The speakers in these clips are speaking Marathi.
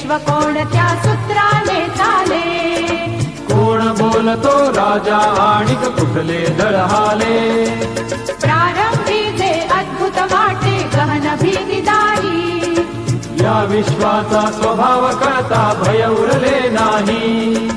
विश्व कोणत्या सूत्राने झाले? कोण बोलतो राजा आणि कुठले दळहाले प्रारंभी जे अद्भुत वाटे गहन भीतीदारी या विश्वाचा स्वभाव कळता भय उरले नाही.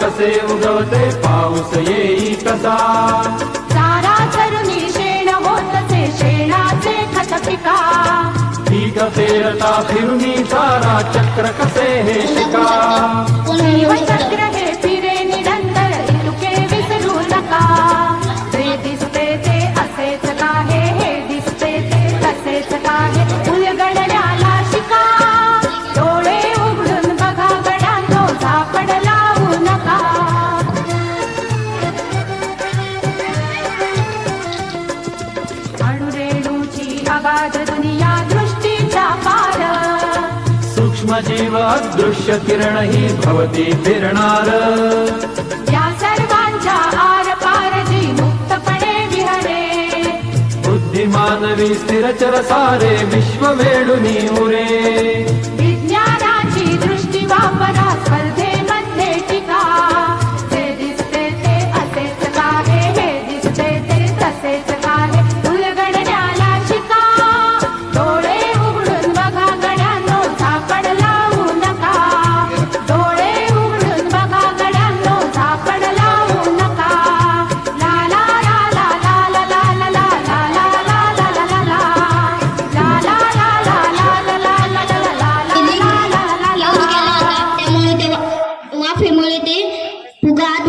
कसे उगवते पाऊस येई कसा चारा चरुणी शेण होतचे शेणाचे खत पिका पीक पेरता फिरुनी सारा चक्र कसे हे शिका. जीवचक्र दुनिया दृष्टीच्या पार. सूक्ष्म जीव अदृश्य किरण ही भवती फिरणार. या सर्वांच्या आर पार जी मुक्तपणे विहरे. बुद्धिमानवी स्थिरचर सारे विश्व वेडुनी उरे विज्ञानाची दृष्टी वापरा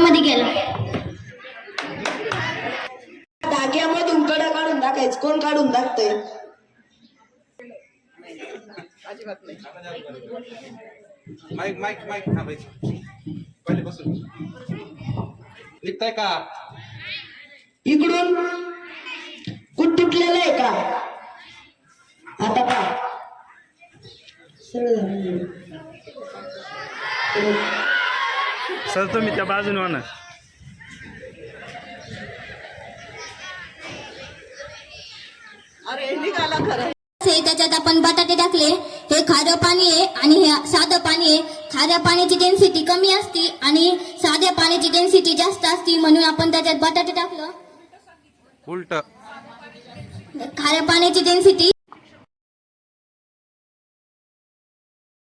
आतमध्ये गेला. धाग्यामधून कडा काढून टाकायचं. कोण काढून टाकतंय? Mic mic mic. हा बाई. पहिले बसून निघताय का? इकडून? कुठ तुटलेलं आहे का? आता का सरळ झालं. सर तुम्ही त्या बाजूने म्हणा त्याच्यात आपण बटाटे टाकले. हे खारं पाणी आहे आणि हे साधं पाणी आहे. खाऱ्या पाण्याची डेन्सिटी कमी असती आणि साध्या पाण्याची डेन्सिटी जास्त असती म्हणून आपण त्याच्यात बटाटे टाकलं. उलट. खाऱ्या पाण्याची डेन्सिटी